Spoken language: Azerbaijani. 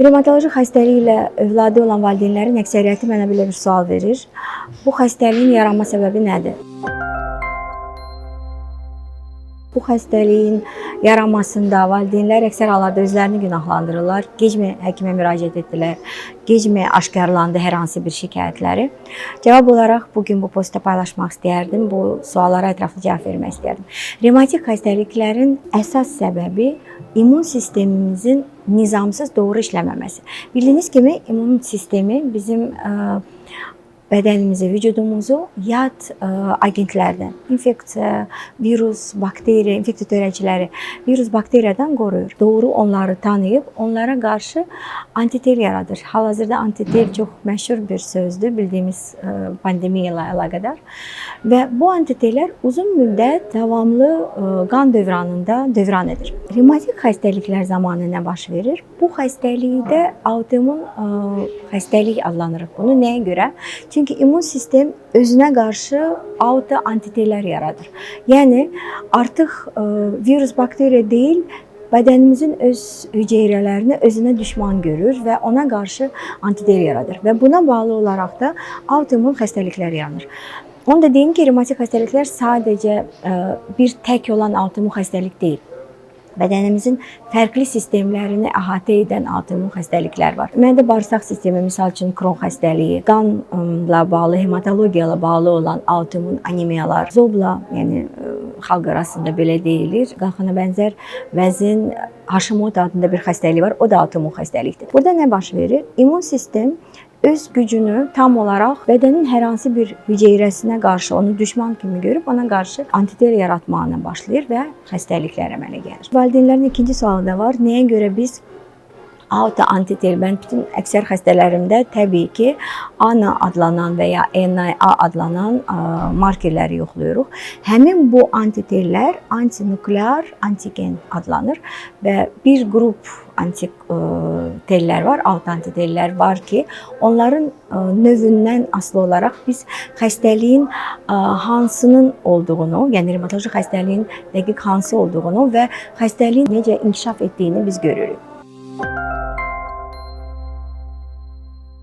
Revmatoloji xəstəliyi ilə övladı olan valideynlərin əksəriyyəti mənə belə bir sual verir. Bu xəstəliyin yaranma səbəbi nədir? Bu xəstəliyin yaranmasında valideynlər əksər hallarda özlərini günahlandırırlar. Gecmi həkimə müraciət etdilər. Gecmi aşkarlandı hər hansı bir şikayətləri. Cavab olaraq bu gün bu postda paylaşmaq istəyərdim. Bu suallara ətraflı cavab vermək istəyərdim. Revmatik xəstəliklərin əsas səbəbi immun sistemimizin nizamsız doğru işləməməsi. Bildiyiniz kimi immun sistemi bizim ə, bədənimizi, vücudumuzu yad ə, agentlərdən, infeksiya, virus, bakteriya, infeksiya törədiciləri, virus, bakteriyadan qoruyur. Doğru onları tanıyıb onlara qarşı antitel yaradır. Hal-hazırda antitel çox məşhur bir sözdür bildiyimiz ə, pandemiya ilə əlaqədar. Və bu antitellər uzun müddət davamlı qan dövranında dövran edir. Revmatik xəstəliklər zamanı nə baş verir? Bu xəstəlikdə autoimmun ə, xəstəlik adlanırıq bunu. Nəyə görə? Çünki immun sistem özünə qarşı auto antitellər yaradır. Yəni artıq ə, virus, bakteriya deyil, bədənimizin öz hüceyrələrini özünə düşman görür və ona qarşı antitel yaradır və buna bağlı olaraq da autoimmun xəstəliklər yaranır. Onu da deyim ki, revmatik xəstəliklər sadəcə ə, bir tək olan autoimmun xəstəlik deyil bədənimizin fərqli sistemlərini əhatə edən autoimmun xəstəliklər var. Məndə bağırsaq sistemi, misal üçün Kron xəstəliyi, qanla bağlı, hematologiya ilə bağlı olan autoimmun anemiyalar, zobla, yəni xalq arasında belə deyilir, qalxana bənzər vəzin Hashimoto adında bir xəstəlik var. O da autoimmun xəstəlikdir. Burada nə baş verir? İmmun sistem öz gücünü tam olaraq bədənin hər hansı bir hüceyrəsinə qarşı onu düşman kimi görüb ona qarşı antitel yaratmağına başlayır və xəstəliklər əmələ gəlir. Valideynlərin ikinci sualı da var. Nəyə görə biz auto antitel mən bütün əksər xəstələrimdə təbii ki, ANA adlanan və ya NIA adlanan ə, markerləri yoxlayırıq. Həmin bu antitellər antinuklear antigen adlanır və bir qrup antitellər var, autoantitellər var ki, onların ə, növündən asılı olaraq biz xəstəliyin ə, hansının olduğunu, yəni revmatoloji xəstəliyin dəqiq hansı olduğunu və xəstəliyin necə inkişaf etdiyini biz görürük.